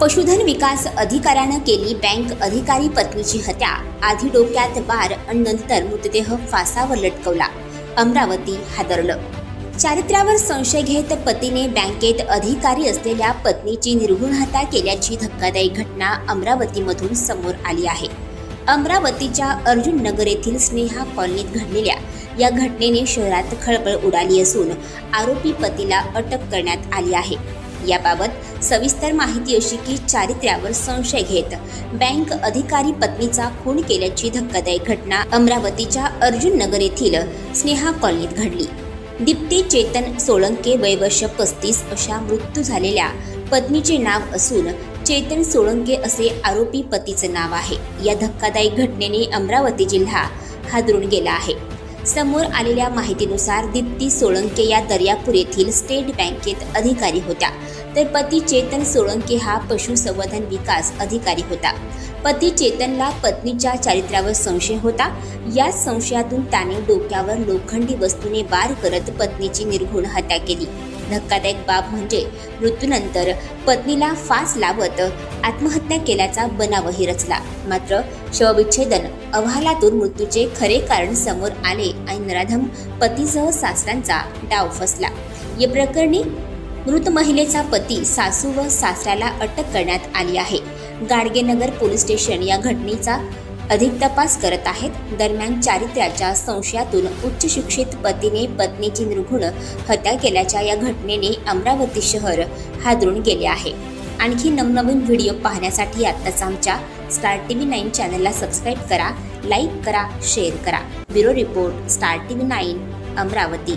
पशुधन विकास अधिकाऱ्यानं केली बँक अधिकारी पत्नीची हत्या. आधी डोक्यात बार आणि नंतर मृतदेह फासावर लटकवला. अमरावती हादरलं. चारित्र्यावर संशय घेत पतीने बँकेत अधिकारी असलेल्या पत्नीची निर्घुण हत्या केल्याची धक्कादायी घटना अमरावतीमधून समोर आली आहे. अमरावतीच्या अर्जुन नगर येथील स्नेहा कॉलनीत घडलेल्या या घटनेने शहरात खळबळ उडाली असून आरोपी पतीला अटक करण्यात आली आहे. याबाबत सविस्तर माहिती अशी की चारित्र्यावर संशय घेत बँक अधिकारी पत्नीचा खून केल्याची धक्कादायक घटना अमरावतीच्या अर्जुन नगर येथील स्नेहा कॉलनीत घडली. दीप्ती चेतन सोळंके वय वर्ष पस्तीस अशा मृत्यू झालेल्या पत्नीचे नाव असून चेतन सोळंके असे आरोपी पतीचं नाव आहे. या धक्कादायक घटनेने अमरावती जिल्हा हादरून गेला आहे. समोर आलेल्या माहितीनुसार दीप्ती सोळंके या दर्यापूर येथील स्टेट बँकेत अधिकारी होत्या तर पती चेतन सोळंके हा पशुसंवर्धन विकास अधिकारी होता. पती चेतनला पत्नीच्या चारित्र्यावर संशय होता. याच संशयातून त्याने डोक्यावर लोखंडी वस्तूने वार करत पत्नीची निर्घुण हत्या केली. धक्कादायक बाब म्हणजे मृत्यूनंतर पत्नीला फास लावत आत्महत्या केल्याचा बनावही रचला. मात्र शवविच्छेदन अहवालातून मृत्यूचे खरे कारण समोर आले. आणि नराधम पतीसह सासऱ्यांचा डाव फसला. या प्रकरणी मृत महिलेचा पती सासू व सासऱ्याला अटक करण्यात आली आहे. गाडगेनगर पोलीस स्टेशन या घटनेचा अधिक तपास करत आहेत. दरम्यान चारित्र्याच्या संशयातून उच्च शिक्षित पतीने पत्नीची निर्घुण हत्या केल्याच्या या घटनेने अमरावती शहर हादरून गेले आहे. आणखी नवनवीन व्हिडिओ पाहण्यासाठी आत्ताच आमच्या स्टार टी व्ही नाईन चॅनलला सबस्क्राईब करा लाईक करा शेअर करा. Bureau report star T V nine Amravati.